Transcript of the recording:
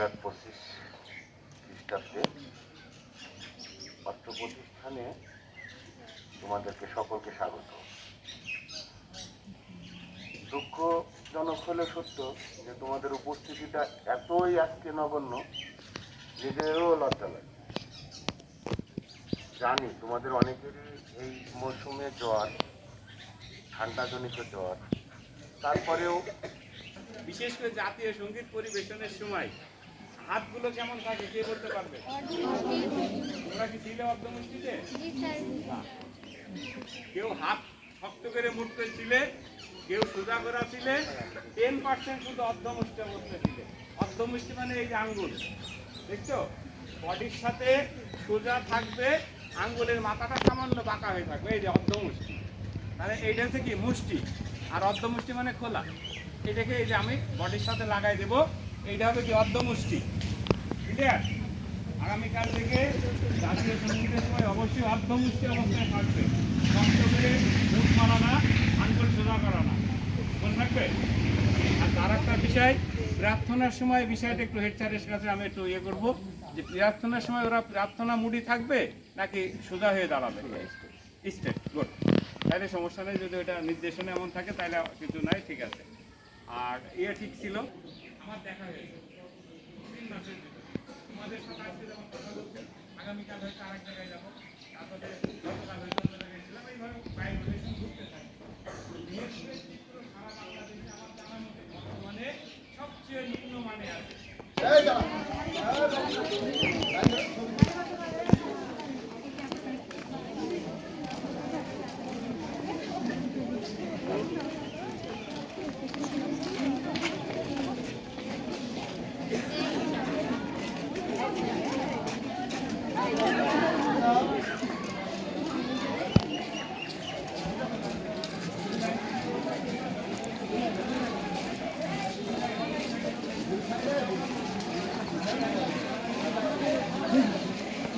হাজার পঁচিশ খ্রিস্টাব্দে অর্থ প্রতিষ্ঠানে তোমাদেরকে সকলকে স্বাগত। দুঃখজনক হলে সত্য যে তোমাদের উপস্থিতিটা এতই আজকে নগণ্য নিজেরও লজ্জা লাগে। জানি তোমাদের অনেকেরই এই মৌসুমে জ্বর, ঠান্ডাজনিত জ্বর, তারপরেও বিশেষ করে জাতীয় সংগীত পরিবেশনের সময় হাতগুলো কেমন থাকে, কে বলতে পারবে? তোমরা কি ছিলে অর্ধমুষ্টিতে। কেউ হাত শক্ত করে মুঠতে ছিলে কেউ সোজা করা ছিলে টেন পার্সেন্ট শুধু অর্ধমুষ্টি অবস্থা ছিলে অর্ধমুষ্টি মানে এই যে আঙ্গুল, দেখছ? বডির সাথে সোজা থাকবে, আঙ্গুলের মাথাটা সামান্য বাঁকা হয়ে থাকবে, এই যে অর্ধমুষ্টি তাহলে এইটা হচ্ছে কি? মুষ্টি। আর অর্ধমুষ্টি মানে খোলা। এটাকে এই যে আমি বডির সাথে লাগাই দেব, এইটা হবে কি? অর্ধমুষ্টি আগামীকাল থেকে জাতীয় সঙ্গীতের সময় অবশ্যই অর্ধমুষ্টি অবস্থায় থাকবে। করে মুখ মারা না, আঙ্গুল সোজা থাকবে? আর তার একটা বিষয়, প্রার্থনার সময় বিষয়টা একটু হেড স্যারের কাছে আমি একটু ইয়ে করব যে প্রার্থনার সময় ওরা প্রার্থনা মুডি থাকবে নাকি সোজা হয়ে দাঁড়াবে? স্টেট গুড তাহলে সমস্যা নেই, যদি ওটা নির্দেশনা এমন থাকে, তাহলে কিছু নাই, ঠিক আছে। আর ইয়ে ঠিক ছিল? আমার দেখা হয়েছে। আমাদের সাথে আজকে যেমন কথা বলছেন আগামীকাল হয়তো আরেক জায়গায় যাব। তারপরে গতকাল হয়তো জায়গায় ছিলাম, এইভাবে বাইরে রিলেশন ঘুরতে থাকি চিত্র সারা বাংলাদেশে আমার জানার মধ্যে বর্তমানে সবচেয়ে নিম্ন মানে আছে।